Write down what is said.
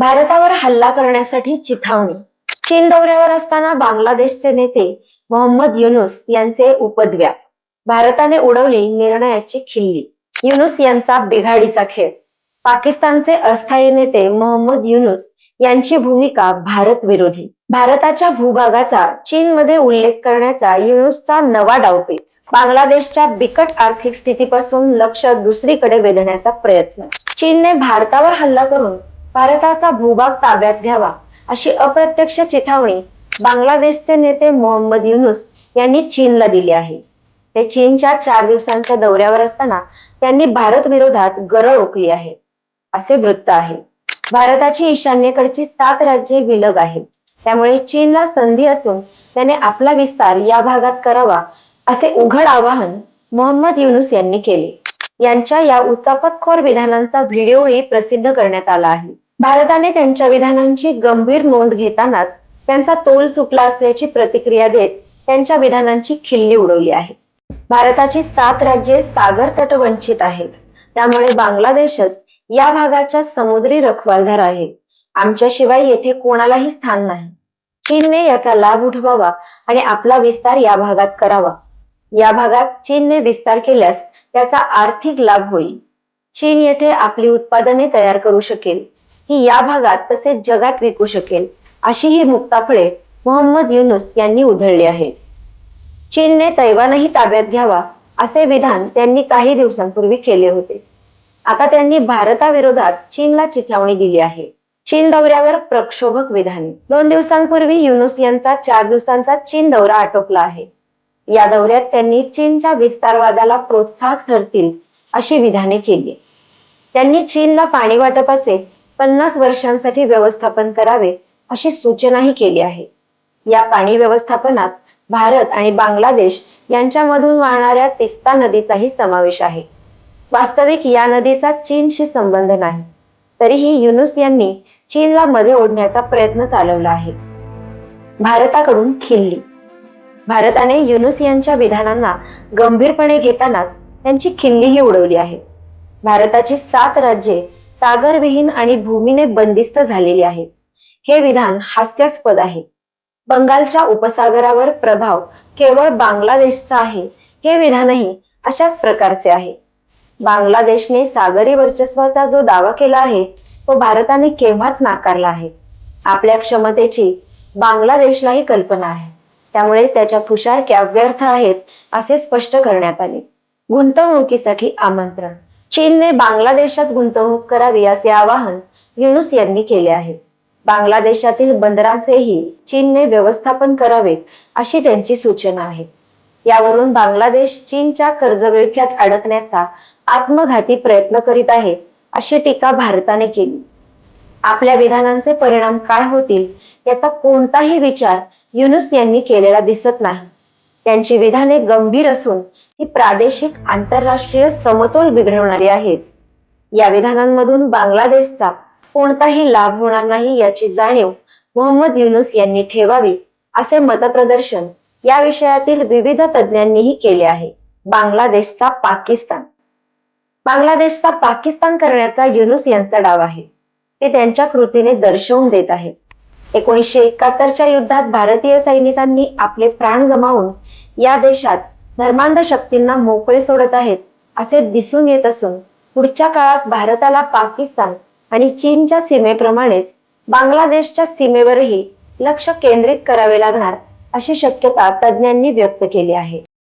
भारतावर हल्ला करण्यासाठी चिथावणी. चीन दौऱ्यावर असताना बांगलादेशचे नेते मोहम्मद युनुस यांचे उपद्व्याप. भारताने उडवली निर्णयाची खिल्ली. युनुस यांचा बिघाडीचा खेळ. पाकिस्तानचे अस्थायी नेते मोहम्मद युनुस यांची भूमिका भारत विरोधी. भारताच्या भूभागाचा चीनमध्ये उल्लेख करण्याचा युनुसचा नवा डावपेच. बांगलादेशच्या बिकट आर्थिक स्थितीपासून लक्ष दुसरीकडे वेधण्याचा प्रयत्न. चीनने भारतावर हल्ला करून भारताचा भूभाग ताब्यात घ्यावा अशी अप्रत्यक्ष चिथावणी बांगलादेशचे नेते मोहम्मद युनुस यांनी चीनला दिली आहे. ते चीनच्या चार दिवसांच्या दौऱ्यावर असताना त्यांनी भारत विरोधात गरळ ओकली आहे असे वृत्त आहे. भारताची ईशान्येकडची सात राज्ये विलग आहेत त्यामुळे चीनला संधी असून त्याने आपला विस्तार या भागात करावा असे उघड आवाहन मोहम्मद युनुस यांनी केले. यांच्या या उचापतखोर विधानांचा व्हिडिओही प्रसिद्ध करण्यात आला आहे. भारताने त्यांच्या विधानांची गंभीर नोंद घेतानाच त्यांचा तोल सुटला असल्याची प्रतिक्रिया देत त्यांच्या विधानांची खिल्ली उडवली आहे. भारताची सात राज्ये सागर तट वंचित आहेत. त्यामुळे बांगलादेशच या भागाच्या समुद्री रखवालदार आहे. आमच्याशिवाय येथे कोणालाही स्थान नाही. चीनने याचा लाभ उठवावा आणि आपला विस्तार या भागात करावा. या भागात चीनने विस्तार केल्यास त्याचा आर्थिक लाभ होईल. चीन येथे आपली उत्पादने तयार करू शकेल. ही या भागात तसेच जगात विकू शकेल अशी ही मुक्ताफळे मोहम्मद युनुस यांनी उधळली आहेत चीनने तैवानही ताब्यात घ्यावा असे विधान त्यांनी काही दिवसांपूर्वी केले होते. आता त्यांनी भारताविरोधात चीनला चिथावणी दिली आहे. चीन दौऱ्यावर प्रक्षोभक विधाने. दोन दिवसांपूर्वी युनुस यांचा चार दिवसांचा चीन दौरा आटोपला आहे. या दौऱ्यात त्यांनी चीनच्या विस्तारवादाला प्रोत्साहक ठरतील अशी विधाने केली. त्यांनी चीनला पाणी वाटपाचे पन्नास वर्षांसाठी व्यवस्थापन करावे अशी सूचनाही केली आहे. या पाणी व्यवस्थापनात भारत आणि बांगलादेश यांच्यामधून वाहणाऱ्या तिस्ता नदीचाही समावेश आहे. वास्तविक या नदीचा चीनशी संबंध नाही. तरीही युनुस यांनी चीनला मध्ये ओढण्याचा प्रयत्न चालवला आहे. भारताकडून खिल्ली. भारताने युनुस यांच्या विधानांना गंभीरपणे घेतानाच त्यांची खिल्लीही उडवली आहे. भारताची सात राज्ये सागरविहीन आणि भूमीने बंदिस्त झालेली आहे. हे विधान हास्यास्पद आहे. बंगालच्या उपसागरावर प्रभाव केवळ बांगलादेशचा आहे. हे विधानही अशाच प्रकारचे आहे. बांगलादेशने सागरी वर्चस्वाचा जो दावा केला आहे तो भारताने केव्हाच नाकारला आहे? आपल्या क्षमतेची बांगलादेशलाही कल्पना आहे. त्यामुळे त्याच्या फुशारक्या व्यर्थ आहेत असे स्पष्ट करण्यात आले. गुंतवणुकीसाठी आमंत्रण. चीनने बांगलादेशात गुंतवणूक करावी असे आवाहन युनुस यांनी केले आहे. बांगलादेशातील बंदरांचेही चीनने व्यवस्थापन करावे अशी त्यांची सूचना आहे. यावरून बांगलादेश चीनच्या कर्जविळख्यात अडकण्याचा आत्मघाती प्रयत्न करीत आहे अशी टीका भारताने केली. आपल्या विधानांचे परिणाम काय होतील याचा कोणताही विचार युनुस यांनी केलेला दिसत नाही. त्यांची विधाने गंभीर असून ही प्रादेशिक आंतरराष्ट्रीय समतोल बिघडवणारी आहेत. या विधानांमधून बांगलादेशचा कोणताही लाभ होणार नाही याची जाणीव मोहम्मद युनुस यांनी ठेवावी असे मतप्रदर्शन या विषयातील विविध तज्ज्ञांनीही केले आहे. बांगलादेशचा पाकिस्तान. बांगलादेशचा पाकिस्तान करण्याचा युनुस यांचा डाव आहे. ते त्यांच्या कृतीने दर्शवून देत आहेत. एकोणीसशे एकाहत्तरच्या युद्धात भारतीय सैनिकांनी आपले प्राण गमावून या देशात धर्मांध शक्तींना मोकळे सोडत आहेत असे दिसून येत असून पुढच्या काळात भारताला पाकिस्तान आणि चीनच्या सीमेप्रमाणेच बांगलादेशच्या सीमेवरही लक्ष केंद्रित करावे लागणार अशी शक्यता तज्ज्ञांनी व्यक्त केली आहे.